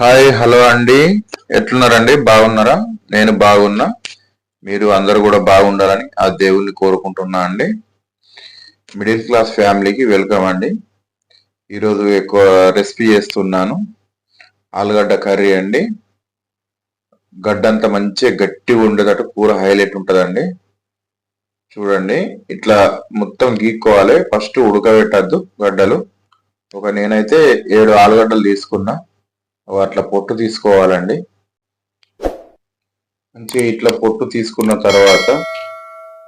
Hi hello అండి. ఎట్లున్నారండి? బాగున్నారా? నేను బాగున్నా. మీరు అందరూ కూడా బాగుండాలని ఆ దేవుణ్ణి కోరుకుంటున్నా అండి. మిడిల్ క్లాస్ ఫ్యామిలీకి వెల్కమ్ అండి. ఈరోజు ఎక్కువ రెసిపీ చేస్తున్నాను. ఆలుగడ్డ కర్రీ అండి. గడ్డంతా మంచిగా గట్టిగా ఉండేటట్టు కూర హైలైట్ ఉంటుందండి. చూడండి ఇట్లా మొత్తం గీక్కోవాలి. ఫస్ట్ ఉడకబెట్టద్దు గడ్డలు. ఒక నేనైతే ఏడు ఆలుగడ్డలు తీసుకున్నా. అట్లా పొట్టు తీసుకోవాలండి. మంచిగా ఇట్లా పొట్టు తీసుకున్న తర్వాత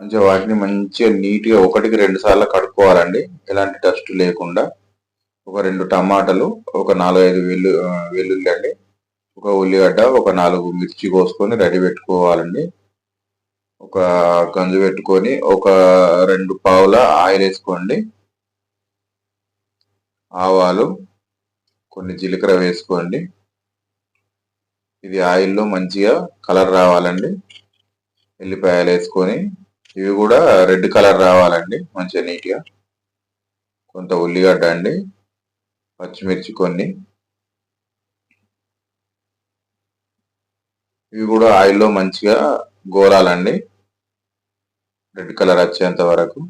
మంచిగా వాటిని మంచిగా నీట్గా ఒకటికి రెండు సార్లు కడుక్కోవాలండి. ఎలాంటి డస్ట్ లేకుండా. ఒక రెండు టమాటాలు ఒక నాలుగైదు వెల్లు ఆ, వెల్లుల్లి అండి ఒక ఉల్లిగడ్డ ఒక నాలుగు మిర్చి కోసుకొని రెడీ పెట్టుకోవాలండి. ఒక గంజు పెట్టుకొని ఒక రెండు పావుల ఆయిల్ వేసుకోండి. ఆవాలు కొన్ని జీలకర్ర వేసుకోండి. ఇది ఆయిల్లో మంచిగా కలర్ రావాలండి. ఎల్లిపాయలు వేసుకొని ఇవి కూడా రెడ్ కలర్ రావాలండి మంచిగా నీట్గా. కొంత ఉల్లిగడ్డ అండి పచ్చిమిర్చి కొన్ని. ఇవి కూడా ఆయిల్లో మంచిగా గోలాలండి రెడ్ కలర్ వచ్చేంత వరకు.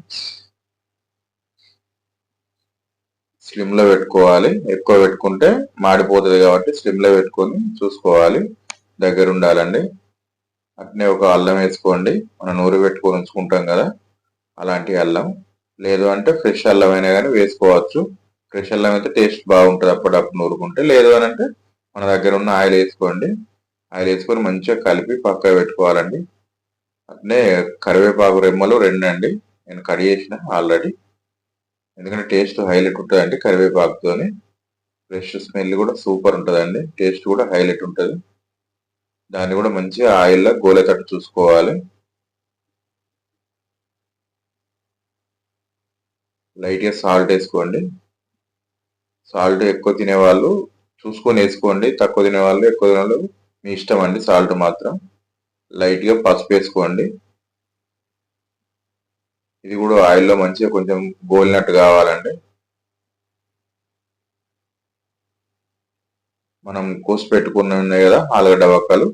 స్లిమ్లో పెట్టుకోవాలి. ఎక్కువ పెట్టుకుంటే మాడిపోతుంది కాబట్టి స్లిమ్లో పెట్టుకొని చూసుకోవాలి. దగ్గర ఉండాలండి అట్నే ఒక అల్లం వేసుకోండి. మనం నూరు పెట్టుకొని ఉంచుకుంటాం కదా అలాంటి అల్లం. లేదు అంటే ఫ్రెష్ అల్లం అయినా కానీ వేసుకోవచ్చు. ఫ్రెష్ అల్లం అయితే టేస్ట్ బాగుంటుంది అప్పుడప్పుడు నూరుకుంటే. లేదు అని అంటే మన దగ్గర ఉన్న ఆయిల్ వేసుకోండి. ఆయిల్ వేసుకొని మంచిగా కలిపి పక్క పెట్టుకోవాలండి. అట్నే కరివేపాకు రెమ్మలు రెండు అండి నేను కడి చేసిన ఆల్రెడీ. ఎందుకంటే టేస్ట్ హైలైట్ ఉంటుందండి కరివేపాకుతోని. ఫ్రెష్ స్మెల్ కూడా సూపర్ ఉంటుందండి. టేస్ట్ కూడా హైలైట్ ఉంటుంది. దాన్ని కూడా మంచిగా ఆయిల్లో గోలెతట్టు చూసుకోవాలి. లైట్గా సాల్ట్ వేసుకోండి. సాల్ట్ ఎక్కువ తినేవాళ్ళు చూసుకొని వేసుకోండి. తక్కువ తినేవాళ్ళు ఎక్కువ తినేవాళ్ళు మీ ఇష్టం అండి సాల్ట్ మాత్రం. లైట్గా పసుపు వేసుకోండి. ఇది కూడా ఆయిల్లో మంచిగా కొంచెం గోలినట్టు కావాలండి. మనం కోసి పెట్టుకున్న ఉన్నాయి కదా ఆలుగడ్డ వక్కలు.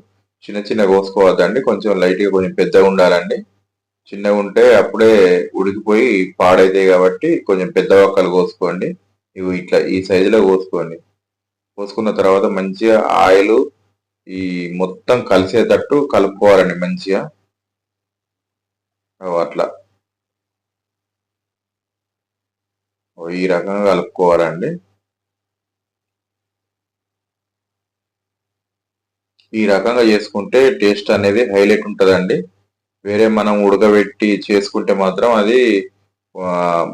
చిన్న చిన్న కోసుకోవద్దండి కొంచెం లైట్గా కొంచెం పెద్దగా ఉండాలండి. చిన్నగా ఉంటే అప్పుడే ఉడికిపోయి పాడైతాయి కాబట్టి కొంచెం పెద్ద వక్కలు కోసుకోండి. ఇవి ఇట్లా ఈ సైజులో కోసుకోండి. కోసుకున్న తర్వాత మంచిగా ఆయిల్ ఈ మొత్తం కలిసేటట్టు కలుపుకోవాలండి మంచిగా. అట్లా. ఈ రకంగా కలుపుకోవాలండి. ఈ రకంగా చేసుకుంటే టేస్ట్ అనేది హైలైట్ ఉంటుందండి. వేరే మనం ఉడకబెట్టి చేసుకుంటే మాత్రం అది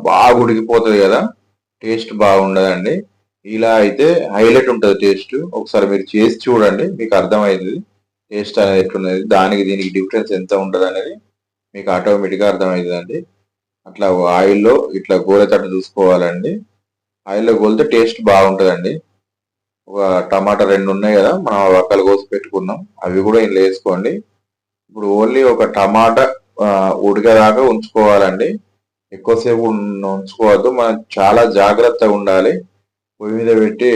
బాగా ఉడికిపోతుంది కదా. టేస్ట్ బాగుండదండి. ఇలా అయితే హైలైట్ ఉంటుంది టేస్ట్. ఒకసారి మీరు చేసి చూడండి మీకు అర్థమవుతుంది టేస్ట్ అనేది ఎట్లున్నది దానికి దీనికి డిఫరెన్స్ ఎంత ఉంటుంది అనేది మీకు ఆటోమేటిక్గా అర్థమవుతుందండి అట్లా ఆయిల్లో ఇట్లా గోలేతట్టు చూసుకోవాలండి. ఆయిల్లో గోలితే టేస్ట్ బాగుంటుందండి. ఒక టమాటా రెండు ఉన్నాయి కదా మనం ఒక్కలు కోసి పెట్టుకున్నాం. అవి కూడా ఇందులో వేసుకోండి. ఇప్పుడు ఓన్లీ ఒక టమాటా ఉడికేదాకా ఉంచుకోవాలండి. ఎక్కువసేపు ఉంచుకోవద్దు. మనం చాలా జాగ్రత్తగా ఉండాలి. పొయ్యి మీద పెట్టి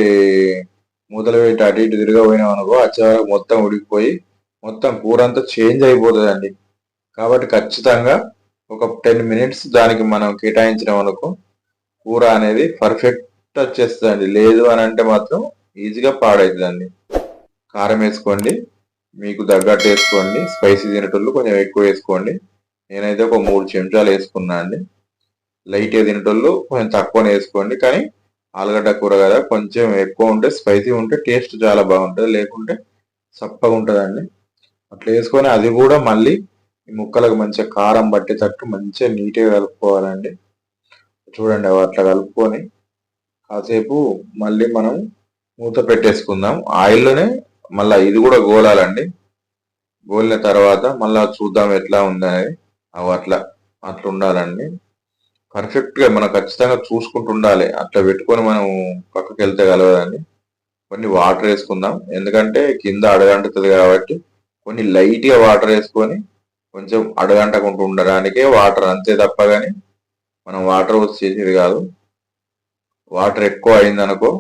మూతలు పెట్టి అటు ఇటు తిరగపోయినాం అనుకో వచ్చేవరకు మొత్తం ఉడికిపోయి మొత్తం కూర అంతా చేంజ్ అయిపోతుందండి. కాబట్టి ఖచ్చితంగా ఒక టెన్ మినిట్స్ దానికి మనం కేటాయించడం అనుకో కూర అనేది పర్ఫెక్ట్ వచ్చేస్తుందండి లేదు అని అంటే మాత్రం ఈజీగా పాడవుతుందండి కారం వేసుకోండి మీకు తగ్గట్టు వేసుకోండి స్పైసీ తినేటోళ్ళు కొంచెం ఎక్కువ వేసుకోండి. నేనైతే ఒక మూడు చెంచాలు వేసుకున్నా అండి. లైట్గా తినేటోళ్ళు కొంచెం తక్కువనే వేసుకోండి. కానీ ఆలుగడ్డ కూర కదా కొంచెం ఎక్కువ ఉంటే స్పైసీ ఉంటే టేస్ట్ చాలా బాగుంటుంది. లేకుంటే చప్పగా ఉంటుందండి. అట్లా వేసుకొని అది కూడా మళ్ళీ ముక్కలకు మంచిగా కారం పట్టేటట్టు మంచిగా నీట్గా కలుపుకోవాలండి. చూడండి అవి అట్లా కలుపుకొని కాసేపు మళ్ళీ మనం మూత పెట్టేసుకుందాం. ఆయిల్లోనే మళ్ళీ ఇది కూడా గోలాలండి. గోలిన తర్వాత మళ్ళీ చూద్దాం ఎట్లా ఉందనేది. అవి అట్లా అట్లా ఉండాలండి. పర్ఫెక్ట్గా మనం ఖచ్చితంగా చూసుకుంటూ ఉండాలి అట్లా పెట్టుకొని మనం పక్కకి వెళ్తే కలవదండి. కొన్ని వాటర్ వేసుకుందాం. ఎందుకంటే కింద అడగంటుతుంది కాబట్టి కొన్ని లైట్గా వాటర్ వేసుకొని కొంచెం అడగంటకుండా ఉండడానికే వాటర్ అంతే తప్ప కానీ మనం వాటర్ పోసి చేసేది కాదు. వాటర్ ఎక్కువ అయిందనుకో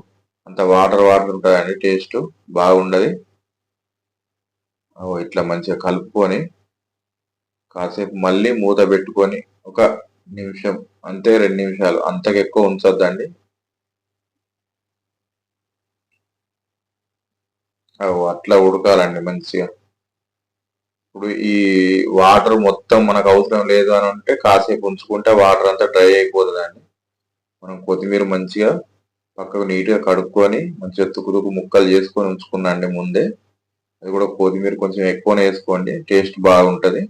అంత వాటర్ వాటర్ ఉంటుందండి టేస్ట్ బాగుండదు. ఇట్లా మంచిగా కలుపుకొని కాసేపు మళ్ళీ మూత పెట్టుకొని ఒక నిమిషం అంతే రెండు నిమిషాలు అంతకు ఎక్కువ ఉంచొద్దండి. అట్లా ఉడకాలండి మంచిగా. ఇప్పుడు ఈ వాటర్ మొత్తం మనకు అవసరం లేదు అని అంటే కాసేపు ఉంచుకుంటే వాటర్ అంతా డ్రై అయిపోతుందండి. మనం కొత్తిమీర మంచిగా పక్కకు నీట్గా కడుక్కొని మంచిగా తుకుతుకు ముక్కలు చేసుకొని ఉంచుకున్నాండి ముందే. అది కూడా కొత్తిమీర కొంచెం ఎక్కువనే వేసుకోండి టేస్ట్ బాగుంటుంది.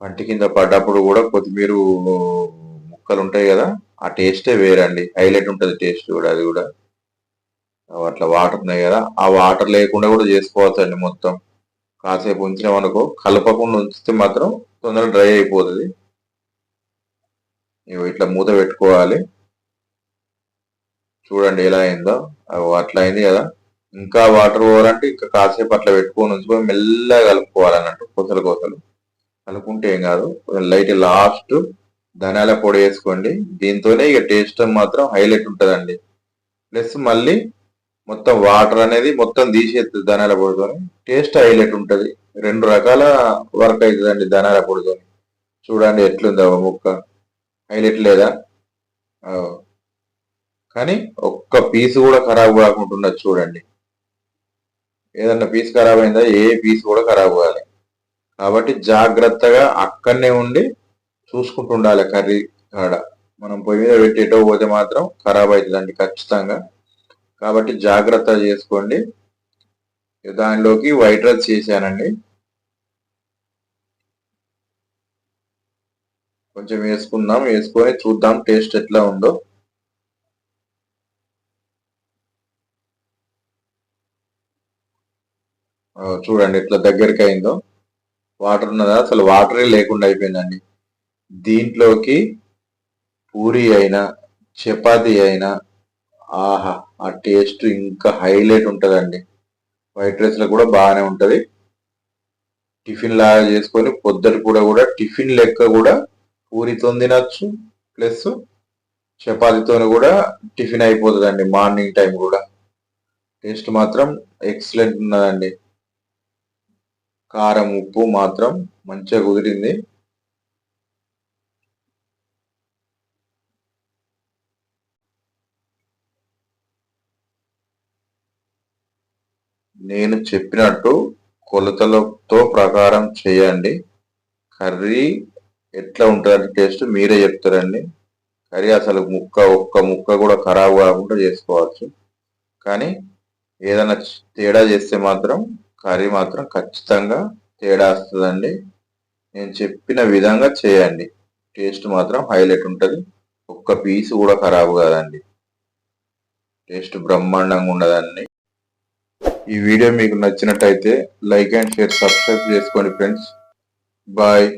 పంటి కింద పడ్డప్పుడు కూడా కొత్తిమీర ముక్కలు ఉంటాయి కదా ఆ టేస్టే వేరండి. హైలైట్ ఉంటుంది టేస్ట్ కూడా అది కూడా. అట్లా వాటర్ ఉన్నాయి కదా ఆ వాటర్ లేకుండా కూడా చేసుకోవచ్చు అండి మొత్తం. కాసేపు ఉంచినాం అనుకో కలపకుండా ఉంచితే మాత్రం తొందరగా డ్రై అయిపోతుంది. ఇట్లా మూత పెట్టుకోవాలి. చూడండి ఎలా అయిందో. అట్లా అయింది కదా. ఇంకా వాటర్ పోవాలంటే ఇంకా కాసేపు అట్లా పెట్టుకొని ఉంచుకొని మెల్లగా కలుపుకోవాలన్నట్టు కొసలు కొసలు. కలుపుకుంటే ఏం కాదు. లైట్ లాస్ట్ ధనియాల పొడి వేసుకోండి. దీంతోనే ఇక టేస్ట్ మాత్రం హైలైట్ ఉంటుందండి. ప్లస్ మళ్ళీ మొత్తం వాటర్ అనేది మొత్తం తీసేస్తుంది ధనాల పొడితో టేస్ట్ హైలైట్ ఉంటుంది. రెండు రకాల వర్క్ అవుతుందండి ధనాల పొడితో చూడండి ఎట్లుంది ముక్క. హైలైట్ లేదా? కానీ ఒక్క పీస్ కూడా ఖరాబ్ కాకుండా చూడండి. ఏదన్నా పీస్ ఖరాబ్ అయిందా? ఏ పీస్ కూడా ఖరాబ్ కావాలి కాబట్టి జాగ్రత్తగా అక్కడనే ఉండి చూసుకుంటూ ఉండాలి కర్రీ కాడ. మనం పొయ్యి మీద పెట్టేటో పోతే మాత్రం ఖరాబ్ అవుతుందండి ఖచ్చితంగా. కాబట్టి జాగ్రత్త చేసుకోండి. దానిలోకి వైట్ రైస్ చేశానండి. కొంచెం వేసుకుందాం వేసుకొని చూద్దాం టేస్ట్ ఎట్లా ఉందో. చూడండి ఎట్లా దగ్గరికి అయిందో. వాటర్ ఉన్నదా? అసలు వాటరే లేకుండా అయిపోయిందండి. దీంట్లోకి పూరి అయినా చపాతీ అయినా ఆహా ఆ టేస్ట్ ఇంకా హైలైట్ ఉంటుందండి. వైట్ రైస్లో కూడా బాగానే ఉంటుంది. టిఫిన్ లాగా చేసుకొని పొద్దుటి కూడా కూడా టిఫిన్ లెక్క కూడా పూరితో తినచ్చు ప్లస్ చపాతీతో కూడా టిఫిన్ అయిపోతుందండి మార్నింగ్ టైం కూడా. టేస్ట్ మాత్రం ఎక్సలెంట్ ఉన్నదండి. కారం ఉప్పు మాత్రం మంచిగా కుదిరింది. నేను చెప్పినట్టు కొలతలతో ప్రకారం చేయండి. కర్రీ ఎట్లా ఉంటుందంటే టేస్ట్ మీరే చెప్తారండి. కర్రీ అసలు ముక్క ఒక్క ముక్క కూడా ఖరాబ్ కాకుండా చేసుకోవచ్చు. కానీ ఏదైనా తేడా చేస్తే మాత్రం కర్రీ మాత్రం ఖచ్చితంగా తేడా వస్తుందండి. నేను చెప్పిన విధంగా చేయండి. టేస్ట్ మాత్రం హైలైట్ ఉంటుంది. ఒక్క పీస్ కూడా ఖరాబ్ కాదండి. టేస్ట్ బ్రహ్మాండంగా ఉండదండి ఈ వీడియో మీకు నచ్చినట్టయితే లైక్ అండ్ షేర్ సబ్స్క్రైబ్ చేసుకోండి ఫ్రెండ్స్. బాయ్.